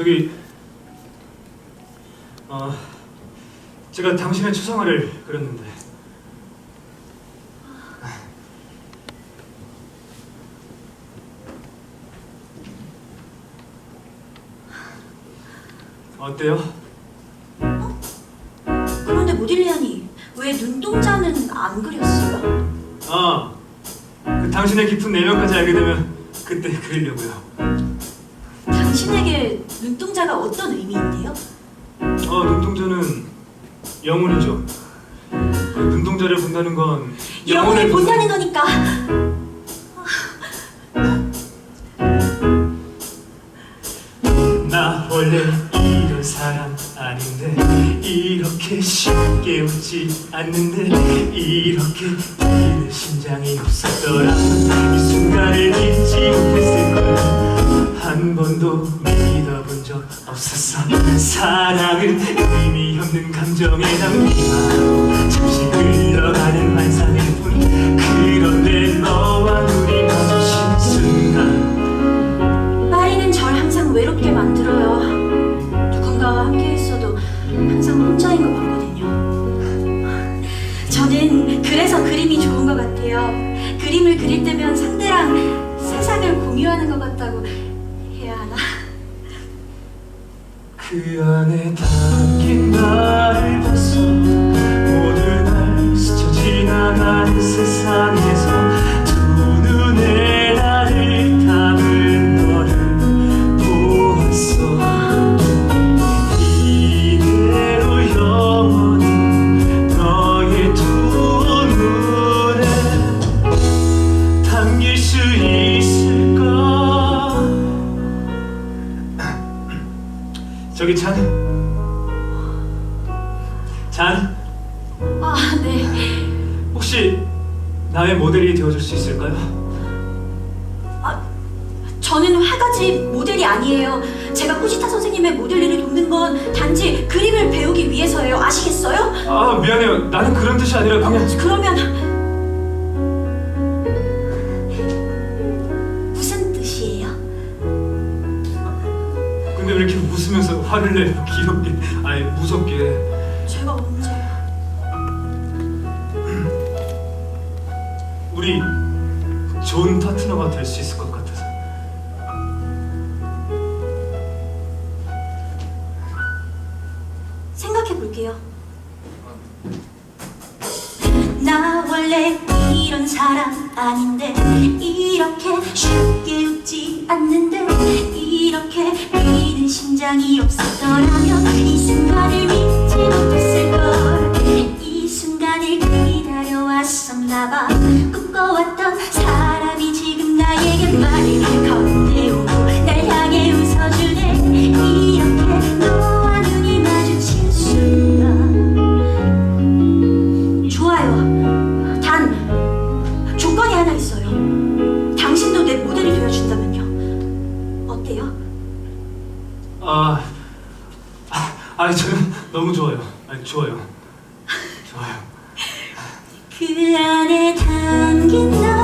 저기 어 제가 당신의 초상화를 그렸는데 어때요? 그런데 모딜리안이 왜 눈동자는 안 그렸어요? 아, 그 당신의 깊은 내면까지 알게 되면 그때 그리려고요. 당신에게 눈동자가 어떤 의미인데요? 어, 눈동자는 영혼이죠. 그 눈동자를 본다는 건 영혼을 본다- 본다는 거니까 나 원래 이런 사람 아닌데 이렇게 쉽게 웃지 않는데 이렇게 뛰는 심장이 없었더라 이 순간을 잊지 못했을걸 한 번도 믿어본 적 없었어 사랑은 의미 없는 감정의 낭비마로 잠시 흘러가는 환상일 뿐 그런데 너와 눈이 마주친 순간 파리는 절 항상 외롭게 만들어요. 누군가와 함께 있어도 항상 혼자인 것 같거든요. 저는 그래서 그림이 좋은 것 같아요. 그림을 그릴 때면 상대랑 세상을 공유하는 것 같다고 해야 하나? 그 안에 담긴 나를 봤어 저기 찬. 찬, 아, 네. 혹시 나의 모델이 되어줄 수 있을까요? 아, 저는 화가지 모델이 아니에요. 제가 후지타 선생님의 모델 일을 돕는 건 단지 그림을 배우기 위해서예요. 아시겠어요? 아 미안해요. 나는 그런 뜻이 아니라 그냥. 그러면 웃으면서 화를 내요? 귀엽게, 아니 무섭게. 제가 언제? 우리 좋은 파트너가 될 수 있을 것 같아서. 생각해 볼게요. 나 원래 이런 사람 아닌데 이렇게 쉽게 웃지 않는데 이렇게 심장이 없었더라면 이 순간을 믿지 못했을걸. 이 순간을 기다려왔었나봐. 꿈꿔왔던 사람이 지금 나에게 말을 건네오고 날 향해 웃어주네. 이렇게 너와 눈이 마주친 순간. 좋아요. 단 조건이 하나 있어요 아, 아, 아니 저는 너무 좋아요. 아니 좋아요. 좋아요. 그 안에 담긴 나